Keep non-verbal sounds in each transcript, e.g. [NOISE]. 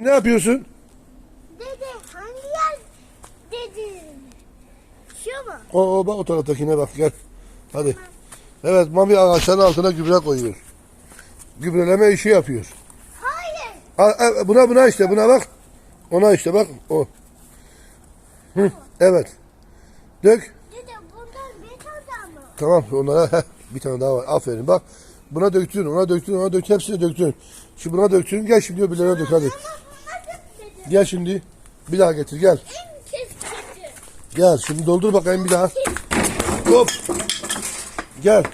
Ne yapıyorsun? Dede hangi yer dedin? Şu mu? O, o bak o taraftakine bak gel. Hadi. Evet Mami ağaçların altına gübre koyuyor. Gübreleme işi yapıyor. Hayır. A- a- Buna buna işte buna bak. Ona işte bak o. Hı, evet. Dök. Dede bundan bir tane mı? Tamam onlara bir tane daha var. Aferin bak. Buna döktün, ona döktün, ona döktün. Hepsini döktün. Şimdi buna döktün. Gel şimdi öbürlerine dök hadi. Ama bunlar da dede. Gel şimdi. Bir daha getir gel. Gel şimdi doldur bakayım bir daha. Hop. Gel.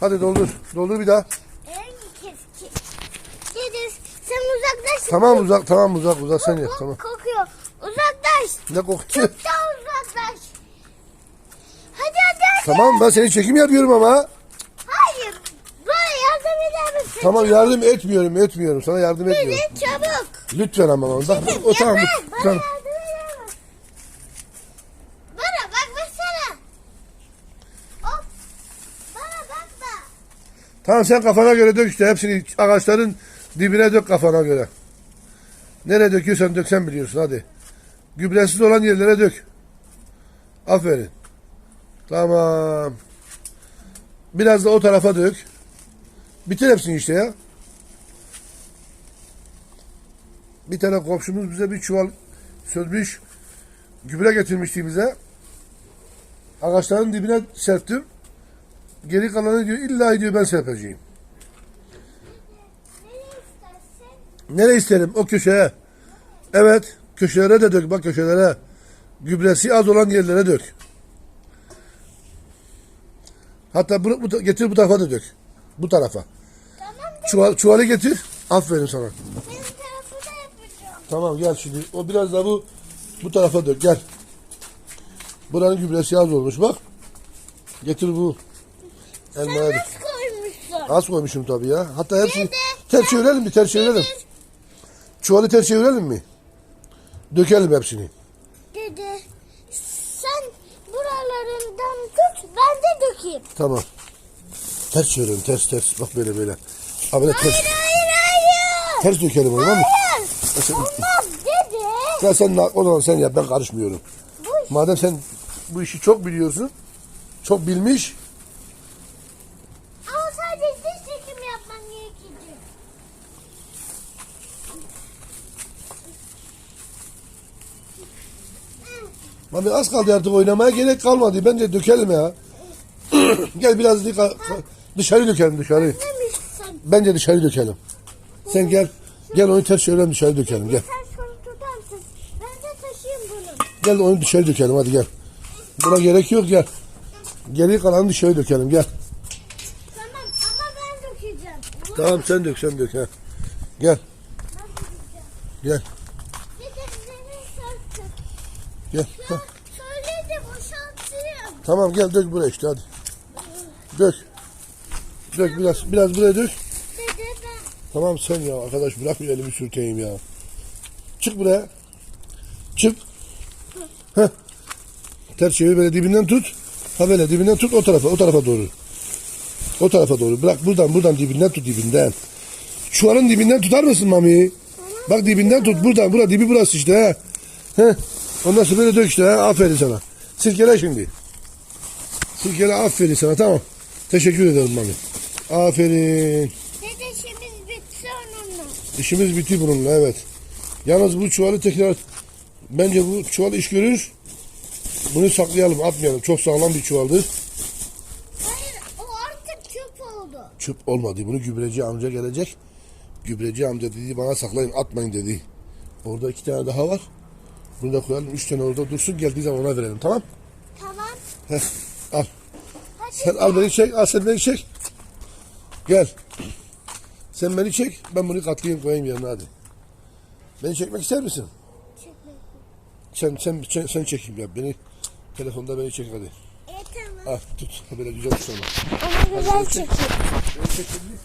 Hadi doldur. Doldur bir daha. Sen uzaklaş. Tamam uzak tamam uzak uzak sen yap tamam. Kokuyor. Uzaklaş. Ne kokuyor? Çok daha uzaklaş. Hadi hadi hadi. Tamam ben seni çekim yapıyorum ama. Hayır. Bana yardım eder misin? Tamam yardım etmiyorum etmiyorum sana yardım etmiyorum. Dede çabuk. Lütfen ama bak o tamam. Tamam. Bana bak baksana. Hop. Bana bakma. Tamam sen kafana göre dök işte hepsini ağaçların dibine dök kafana göre. Nereye döküyorsan dök sen biliyorsun hadi. Gübresiz olan yerlere dök. Aferin. Tamam. Biraz da o tarafa dök. Bitir hepsini işte ya. Bir tane komşumuz bize bir çuval sözmüş gübre getirmişti bize. Ağaçların dibine serptim. Geri kalanı diyor illa diyor ben serpeceğim. Nereye isterim? O köşeye. Evet. Köşelere de dök. Bak köşelere. Gübresi az olan yerlere dök. Hatta bunu, bu, getir bu tarafa da dök. Bu tarafa. Tamam Çuval, çuvalı getir. Aferin sana. Tamam gel şimdi. O biraz da bu bu tarafa dök. Gel. Buranın gübresi az olmuş bak. Getir bu. Elmaya dök. Nasıl koymuşsun? Az koymuşum tabii ya. Hatta hepsini Dede. ters çevirelim mi? Ters çevirelim. Çuvalı ters çevirelim mi? Dökelim hepsini. Dede sen buralarından tut ben de dökeyim. Tamam. Ters çevirelim. Ters ters. Bak böyle böyle. Böyle ters. Hayır hayır hayır. Ters dökelim mı? Hayır. Sen, Olmaz dede. ya sen o zaman sen yap ben karışmıyorum. Bu Madem sen bu işi çok biliyorsun. Çok bilmiş. ama sadece diş çekim yapman gerekiyor. Mami az kaldı artık oynamaya gerek kalmadı. Bence dökelim ya. [CLEARS THROAT] Gel biraz dika- dışarı dökelim dışarı. Demişsin. Bence dışarı dökelim. Sen gel. Gel onu ters çevirelim dışarı dökelim gel. Sen şunu tutar mısın? Ben de taşıyayım bunu. Gel onu dışarı dökelim hadi gel. Buna gerek yok gel. Geri kalanı dışarı dökelim gel. Tamam ama ben dökeceğim. Tamam sen dök sen dök ha. Gel ben dökeceğim. gel beni gel. Şöyle de boşaltayım. Tamam gel dök buraya işte hadi. Dök. Dök biraz biraz buraya dök. Tamam sen ya arkadaş bırak bir elimi sürteyim ya. Çık buraya. Çık. Heh. Ters çevir böyle dibinden tut. Ha böyle dibinden tut o tarafa o tarafa doğru. O tarafa doğru. Bırak buradan buradan dibinden tut dibinden. Çuvalın dibinden tutar mısın Mami? Bak dibinden tut buradan. Bura dibi burası işte ha. Heh. Ondan sonra böyle dök işte ha. Aferin sana. Sirkele şimdi. Sirkele aferin sana tamam. Teşekkür ederim Mami. Aferin. Dede işimiz bitti onunla. İşimiz bitti bununla evet. Yalnız bu çuvalı tekrar bence bu çuval iş görür. Bunu saklayalım, atmayalım. Çok sağlam bir çuvaldır. Hayır o artık çöp oldu. Çöp olmadı. Bunu gübreci amca gelecek. Gübreci amca dedi bana saklayın, atmayın dedi. Orada iki tane daha var. Bunu da koyalım. Üç tane orada dursun. Geldiği zaman ona verelim. Tamam? Tamam. Heh, al. Hadi Sen al beni çek. Al sen beni çek. Gel. Sen beni çek. Ben bunu katlayayım koyayım yerine hadi. Beni çekmek ister misin? çekme. Sen sen sen, sen çekeyim ya. Beni telefonda beni çek hadi. E tamam. Al tut. Böyle güzel tut ama. Ama güzel çekiyor. Beni çek şimdi.